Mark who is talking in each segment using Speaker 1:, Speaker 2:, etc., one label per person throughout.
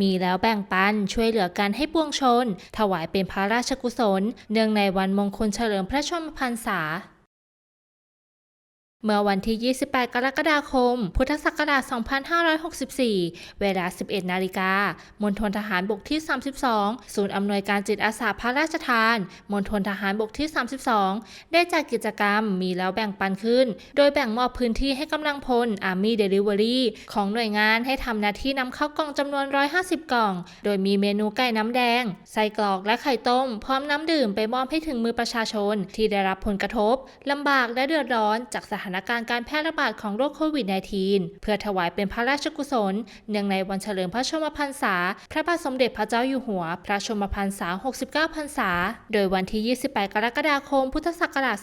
Speaker 1: มีแล้วแบ่งปันช่วยเหลือกันให้ปวงชน ถวายเป็นพระราชกุศล เนื่องในวันมงคลเฉลิมพระชนมพรรษา เมื่อวันที่ 28 กรกฎาคม พุทธศักราช 2564 เวลา 11 นาฬิกา มณฑลทหารบกที่ 32 ศูนย์อำนวยการจิตอาสาพระราชทาน มณฑลทหารบกที่ 32 ได้จัดกิจกรรมมีแล้วแบ่งปันขึ้น โดยแบ่งมอบพื้นที่ให้กำลังพล Army Delivery ของหน่วยงานให้ทำหน้าที่นำเข้ากล่องจำนวน 150 กล่อง โดยมีเมนูไก่น้ำแดง ไส้กรอกและไข่ต้ม พร้อมน้ำดื่มไปมอบให้ถึงมือประชาชน ที่ได้รับผลกระทบลำบากและเดือดร้อนจากสถานานการณ์การแพร่ระบาดของโรคโควิด -19 เพื่อถวายเป็นพระราชกุศล เนื่องในวันเฉลิมพระชนมพรรษา พระบาทสมเด็จพระเจ้าอยู่หัว พระชนมพรรษา 69 พรรษา โดยวันที่ 28 กรกฎาคม พุทธศักราช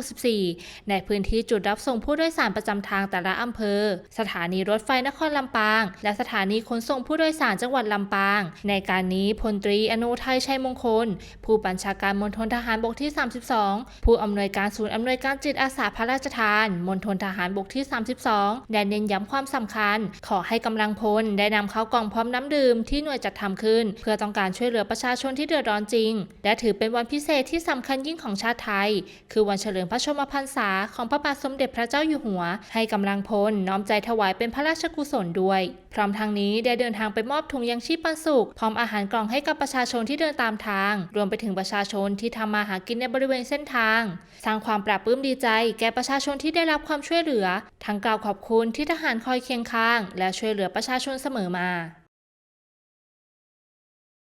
Speaker 1: 2564 ในพื้นที่จุดรับส่งผู้โดยสารประจำทางแต่ละอำเภอ สถานีรถไฟนครลำปาง และสถานีขนส่งผู้โดยสารจังหวัดลำปาง ในการนี้พลตรีอนุทัยชัยมงคล ผู้บัญชาการมณฑลทหารบกที่ 32 ผู้อำนวยการศูนย์อำนวยการจิตอาสาพระราชทานมณฑลทหารบกที่ 32 ได้เน้นย้ำความสำคัญ ขอให้กำลังพลได้นำเข้ากล่องพร้อมน้ำดื่มที่หน่วยจัดทำขึ้น เพื่อต้องการช่วยเหลือประชาชนที่เดือดร้อนจริง และถือเป็นวันพิเศษที่สำคัญยิ่งของชาติไทย คือวันเฉลิมพระชนมพรรษาของพระบาทสมเด็จพระเจ้าอยู่หัว ให้กำลังพลน้อมใจถวายเป็นพระราชกุศลด้วย พร้อมทางนี้ได้เดินทางไปมอบถุงยังชีพปันสุขพร้อมอาหารกล่องให้กับประชาชนที่เดินตามทาง รวมไปถึงประชาชนที่ทำมาหากินในบริเวณเส้นทาง สร้างความปราบปลื้มดีใจแก่ประชาชชนที่ได้รับความช่วยเหลือ ทั้งกล่าวขอบคุณที่ทหารคอยเคียงข้าง และช่วยเหลือประชาชนเสมอมา